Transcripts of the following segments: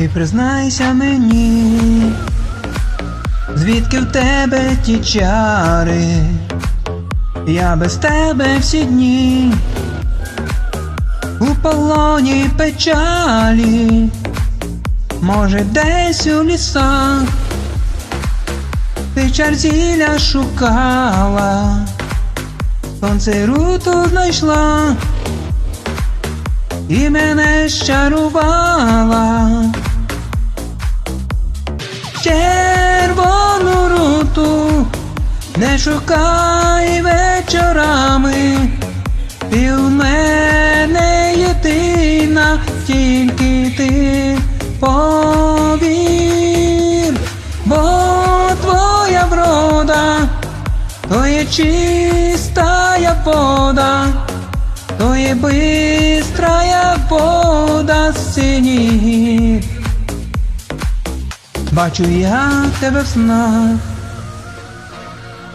І признайся мені, звідки в тебе ті чари, я без тебе всі дні, у полоні печалі, може, десь у лісах, ти чар зілля шукала, сонце руту знайшла і мене щарувала. Не шукай вечорами, ти у мене єдина, тільки ти повір, бо твоя врода, то є чистая вода, то є бистрая вода синіх. Бачу я тебе в снах,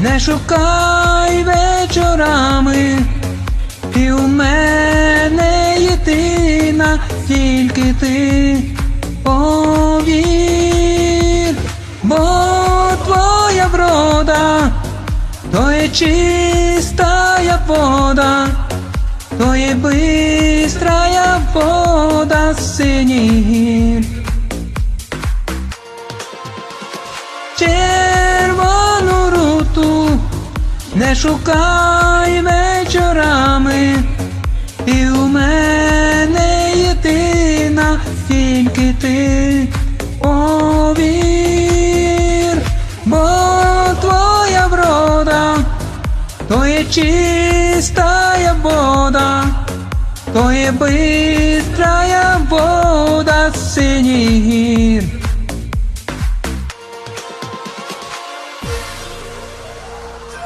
не шукай вечорами, і у мене єдина, тільки ти повір, бо твоя врода, то є чистая вода то є бистрая вода синіх. Червону не шукай вечорами, і у мене єдина, тільки ти повір, бо твоя врода то є чистая вода, то є бистрая вода синіх.